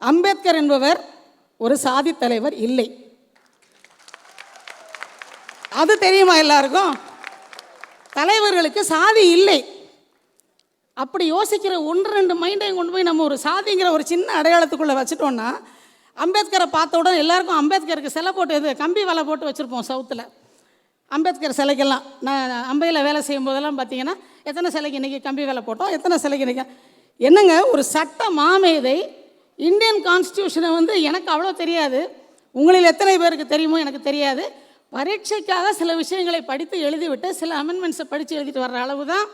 அம்பேத்கர் என்பவர் ஒரு சாதி தலைவர் இல்லை. அது தெரியுமா எல்லாருக்கும்? தலைவர்களுக்கு சாதி இல்லை. அப்படி யோசிக்கிற ஒன்று ரெண்டு மைண்டையும் கொண்டு போய் நம்ம ஒரு சாதிங்கிற ஒரு சின்ன அடையாளத்துக்குள்ளே வச்சுட்டோம்னா அம்பேத்கரை பார்த்த உடனே எல்லாருக்கும் அம்பேத்கருக்கு சிலை போட்டு இது கம்பி வலை போட்டு வச்சுருப்போம் சவுத்தில். அம்பேத்கர் சிலைக்கெல்லாம் நான் அம்பையில் வேலை செய்யும் போதெல்லாம் பார்த்தீங்கன்னா எத்தனை சிலைக்கு இன்றைக்கி கம்பி வேலை போட்டோம் எத்தனை சிலைக்கு இன்றைக்கி என்னங்க ஒரு சட்ட மாமேதை இந்தியன் கான்ஸ்டியூஷனை வந்து எனக்கு அவ்வளோ தெரியாது. உங்களில் எத்தனை பேருக்கு தெரியுமோ எனக்கு தெரியாது. பரீட்சைக்காக சில விஷயங்களை படித்து எழுதிவிட்டு சில அமெண்ட்மெண்ட்ஸை படித்து எழுதிட்டு வர்ற அளவு தான்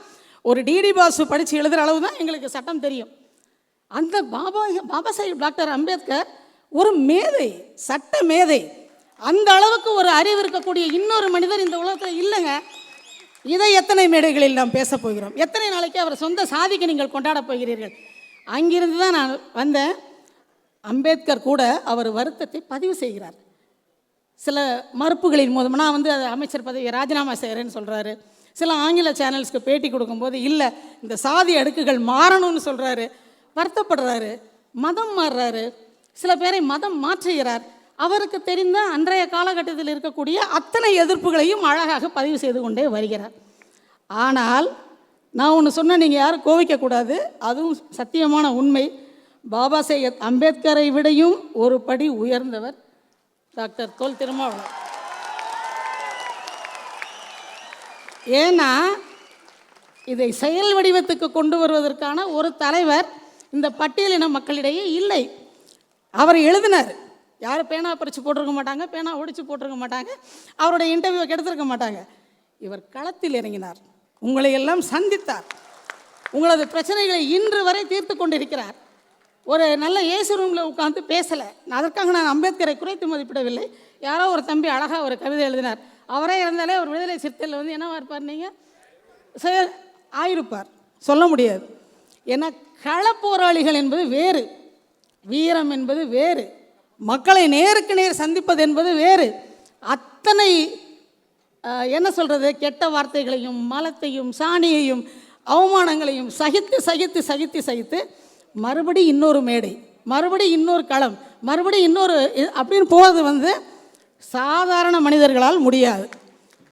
ஒரு டிடி பாஸு படித்து எழுதுகிற அளவு தான் எங்களுக்கு சட்டம் தெரியும். அந்த பாபா பாபா சாஹிப் டாக்டர் அம்பேத்கர் ஒரு மேதை சட்ட மேதை. அந்த அளவுக்கு ஒரு அறிவு இருக்கக்கூடிய இன்னொரு மனிதர் இந்த உலகத்தில் இல்லைங்க. இதை எத்தனை மேடைகளில் நாம் பேசப் போகிறோம்? எத்தனை நாளைக்கு அவர் சொந்த சாதிக்கு நீங்கள் கொண்டாடப் போகிறீர்கள்? அங்கிருந்து தான் நான் வந்தேன். அம்பேத்கர் கூட அவர் வருத்தத்தை பதிவு செய்கிறார். சில மறுப்புகளின் மூலம் நான் வந்து அது அமைச்சர் பதவியை ராஜினாமா செய்கிறேன்னு சொல்கிறாரு சில ஆங்கில சேனல்ஸ்க்கு பேட்டி கொடுக்கும்போது இல்லை இந்த சாதி அடுக்குகள் மாறணும்னு சொல்கிறாரு வருத்தப்படுறாரு மதம் மாறுறாரு. சில பேரை மதம் மாற்றுகிறார். அவருக்கு தெரிந்த அன்றைய காலகட்டத்தில் இருக்கக்கூடிய அத்தனை எதிர்ப்புகளையும் அழகாக பதிவு செய்து கொண்டே வருகிறார். ஆனால் நான் ஒன்று சொன்னேன் நீங்கள் யாரும் கோவிக்கக்கூடாது. அதுவும் சத்தியமான உண்மை. பாபா சாஹேப் அம்பேத்கரை விடையும் ஒரு படி உயர்ந்தவர் டாக்டர் தோல் திருமாவளவன். ஏன்னா இதை செயல் வடிவத்துக்கு கொண்டு வருவதற்கான ஒரு தலைவர் இந்த பட்டியலின மக்களிடையே இல்லை. அவர் எழுதினார். யாரும் பேனா பறித்து போட்டிருக்க மாட்டாங்க பேனா ஒடிச்சு போட்டிருக்க மாட்டாங்க அவருடைய இன்டர்வியூவை கெடுத்திருக்க மாட்டாங்க. இவர் களத்தில் இறங்கினார். உங்களை எல்லாம் சந்தித்தார். உங்களது பிரச்சனைகளை இன்று வரை தீர்த்து கொண்டிருக்கிறார். ஒரு நல்ல ஏசி ரூமில் உட்காந்து பேசலை. அதற்காக நான் அம்பேத்கரை குறைத்து மதிப்பிடவில்லை. யாரோ ஒரு தம்பி அழகாக ஒரு கவிதை எழுதினார். அவரே இருந்தாலே ஒரு விடுதலை சிறுத்தையில் வந்து என்னவா இருப்பார் நீங்கள் சார் ஆயிருப்பார். சொல்ல முடியாது. ஏன்னா களப்போராளிகள் என்பது வேறு. வீரம் என்பது வேறு. மக்களை நேருக்கு நேர் சந்திப்பது என்பது வேறு. அத்தனை என்ன சொல்கிறது கெட்ட வார்த்தைகளையும் மலத்தையும் சாணியையும் அவமானங்களையும் சகித்து சகித்து சகித்து சகித்து மறுபடி இன்னொரு மேடை மறுபடி இன்னொரு களம் மறுபடி இன்னொரு அப்படின்னு போகிறது வந்து சாதாரண மனிதர்களால் முடியாது.